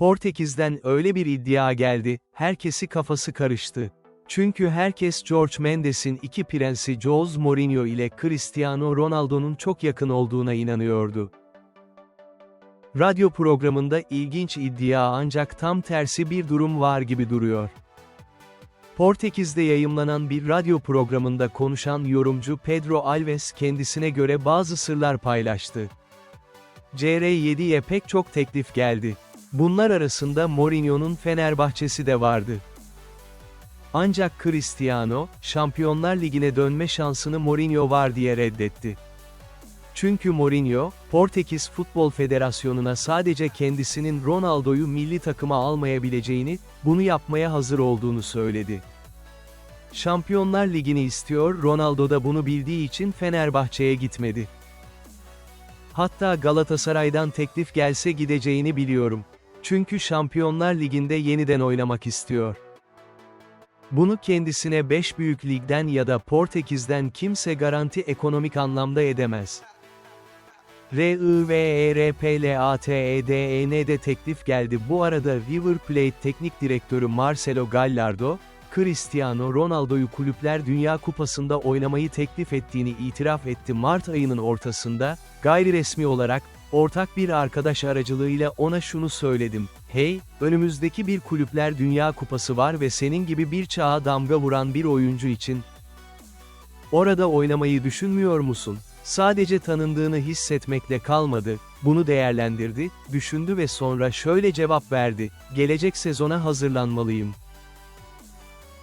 Portekiz'den öyle bir iddia geldi, herkesi kafası karıştı. Çünkü herkes George Mendes'in iki prensi Jose Mourinho ile Cristiano Ronaldo'nun çok yakın olduğuna inanıyordu. Radyo programında ilginç iddia ancak tam tersi bir durum var gibi duruyor. Portekiz'de yayımlanan bir radyo programında konuşan yorumcu Pedro Alves kendisine göre bazı sırlar paylaştı. CR7'ye pek çok teklif geldi. Bunlar arasında Mourinho'nun Fenerbahçesi de vardı. Ancak Cristiano, Şampiyonlar Ligi'ne dönme şansını Mourinho var diye reddetti. Çünkü Mourinho, Portekiz Futbol Federasyonu'na sadece kendisinin Ronaldo'yu milli takıma almayabileceğini, bunu yapmaya hazır olduğunu söyledi. Şampiyonlar Ligi'ni istiyor, Ronaldo da bunu bildiği için Fenerbahçe'ye gitmedi. Hatta Galatasaray'dan teklif gelse gideceğini biliyorum. Çünkü Şampiyonlar Ligi'nde yeniden oynamak istiyor. Bunu kendisine 5 büyük ligden ya da Portekiz'den kimse garanti ekonomik anlamda edemez. RIVERPLATEDEN'de teklif geldi. Bu arada River Plate teknik direktörü Marcelo Gallardo, Cristiano Ronaldo'yu Kulüpler Dünya Kupası'nda oynamayı teklif ettiğini itiraf etti. Mart ayının ortasında, gayri resmi olarak, ortak bir arkadaş aracılığıyla ona şunu söyledim. Hey, önümüzdeki bir Kulüpler Dünya Kupası var ve senin gibi bir çağa damga vuran bir oyuncu için, Orada oynamayı düşünmüyor musun? Sadece tanındığını hissetmekle kalmadı, bunu değerlendirdi, düşündü ve sonra şöyle cevap verdi, gelecek sezona hazırlanmalıyım.